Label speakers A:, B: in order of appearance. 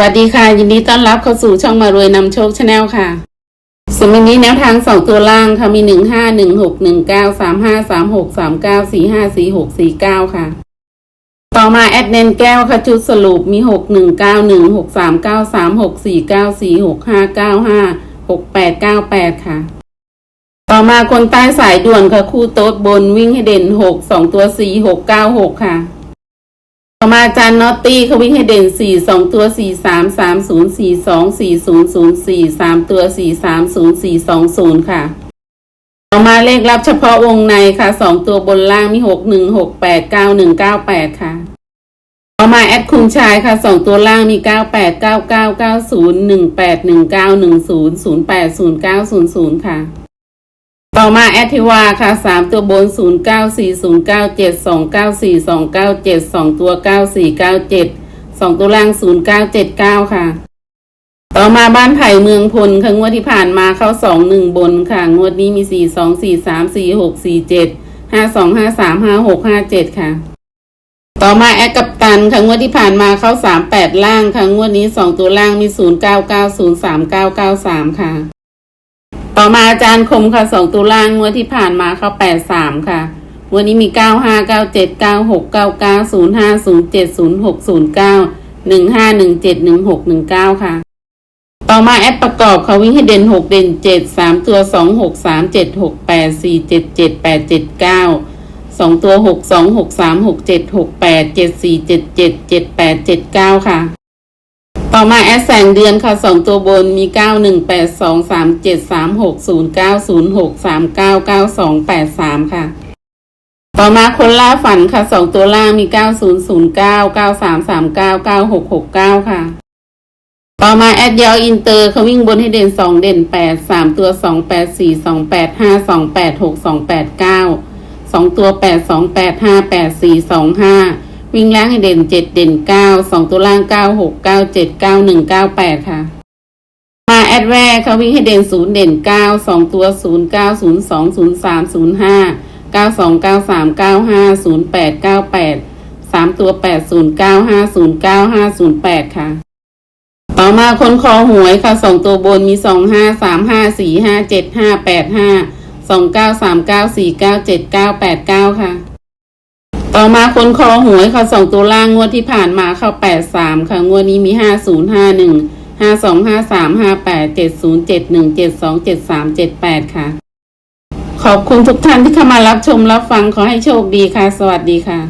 A: วัสดีค่ะ ยินดีต้อนรับเข้าสู่ช่องมารวยนำโชคชาแนลค่ะสำหรับนี้แนวทางสองตัวล่างค่ะมีหนึ่งห้าหนึ่งหกหนึ่งเก้าสามห้าสามหกสามเก้าสี่ห้าสี่หกสี่เก้าค่ะ ต่อมาแอดเนนแก้วค่ะชุดสรุปมีหกหนึ่งเก้าหนึ่งหกสามเก้าสามหกสี่เก้าสี่หกห้าเก้าห้าหกแปดเก้าแปดค่ะ ต่อมาคนใต้สายด่วนค่ะคู่โต๊ดบนวิ่งให้เด่นหกสองตัวสี่หกเก้าหกค่ะ ต่อมาอาจารย์นอตตี้เขาวิ่งให้เด่นสี่สองตัวสี่สามสามศูนย์สี่สองสี่ศูนย์ศูนย์สี่สามตัวสี่สามศูนย์สี่สองศูนย์ค่ะ ต่อมาเลขลับเฉพาะวงในค่ะสองตัวบนล่างมีหกหนึ่งหกแปดเก้าหนึ่งเก้าแปดค่ะต่อมาแอดคุณชายค่ะสองตัวล่างมีเก้าแปดเก้าเก้าเก้าศูนย์หนึ่งแปดหนึ่งเก้าหนึ่งศูนย์ศูนย์แปดศูนย์เก้าศูนย์ศูนย์ค่ะ ต่อมาแอทิวาค่ะสามตัวบนศูนย์เก้าสี่ศูนย์เก้าเจ็ดสองเก้าสี่สองเก้าเจ็ดสองตัวเก้าสี่เก้าเจ็ดสองตัวล่างศูนย์เก้าเจ็ดเก้าค่ะ ต่อมาบ้านไผ่เมืองพลค่ะงวดที่ผ่านมาเข้าสองหนึ่งบนค่ะ งวดนี้มีสี่สองสี่สามสี่หกสี่เจ็ดห้าสองห้าสามห้าหกห้าเจ็ดค่ะ ต่อมาแอดกับตันค่ะงวดที่ผ่านมาเข้าสามแปดล่างค่ะงวดนี้สองตัวล่างมีศูนย์เก้าเก้าศูนย์สามเก้าเก้าสามค่ะ ต่อมาอาจารย์คมค่ะสองตัวล่างงวดที่ผ่านมาเข้าแปดสามค่ะงวันนี้มีเก้าห้าเก้าเจ็ดเก้าหกเก้าเก้าศูนย์ห้าศูนย์เจ็ดศูนย์หกศูนย์เก้าหนึ่งห้าหนึ่งเจ็ดหนึ่งหกหนึ่งเก้าค่ะ ต่อมาแอดประกอบเขาวิ่งให้เด่นหกเด่นเจ็ดสามตัวสองหกสามเจ็ดหกแปดสี่เจ็ดเจ็ดแปดเจ็ดเก้าสองตัวหกสองหกสามหกเจ็ดหกแปดเจ็ดสี่เจ็ดเจ็ดเจ็ดแปดเจ็ดเก้าค่ะ ต่อมาแอดแสงเดือนค่ะสองตัวบนมีเก้าหนึ่งแปดสองสามเจ็ดสามหกศูนย์เก้าศูนย์หกสามเก้าเก้าสองแปดสามค่ะ ต่อมาคนล่าฝันค่ะสองตัวล่างมีเก้าศูนย์ศูนย์เก้าเก้าสามสามเก้าเก้าหกหกเก้าค่ะ ต่อมาแอดเยาวอินเตอร์เขาวิ่งบนให้เด่นสองเด่นแปดสามตัวสองแปดสี่สองแปดห้าสองแปดหกสองแปดเก้าสองตัวแปดสองแปดห้าแปดสี่สองห้า วิ่งล่างให้เด่นเจ็ดเด่นเก้าสองตัวล่างเก้าหกเก้าเจ็ดเก้าหนึ่งเก้าแปดค่ะ มาแอดแวรกเขาวิ่งให้เด่นศูนย์เด่นเก้าสองตัวศูนย์เก้าศูนย์สองศูนย์สามศูนย์ห้าเก้าสองเก้าสามเก้าห้าศูนย์แปดเก้าแปดสามตัวแปดศูนย์เก้าห้าศูนย์เก้าห้าศูนย์แปดค่ะ ต่อมาคนคอหวยค่ะสองตัวบนมีสองห้าสามห้าสี่ห้าเจ็ดห้าแปดห้าสองเก้าสามเก้าสี่เก้าเจ็ดเก้าแปดเก้าค่ะ ต่อมาคนคอหวยเขาสองตัวล่างงวดที่ผ่านมาเข้าแปดสามค่ะ งวดนี้มีห้าศูนย์ห้าหนึ่งห้าสองห้าสามห้าแปดเจ็ดศูนย์เจ็ดหนึ่งเจ็ดสองเจ็ดสามเจ็ดแปดค่ะ ขอบคุณทุกท่านที่เข้ามารับชมรับฟังขอให้โชคดีค่ะ สวัสดีค่ะ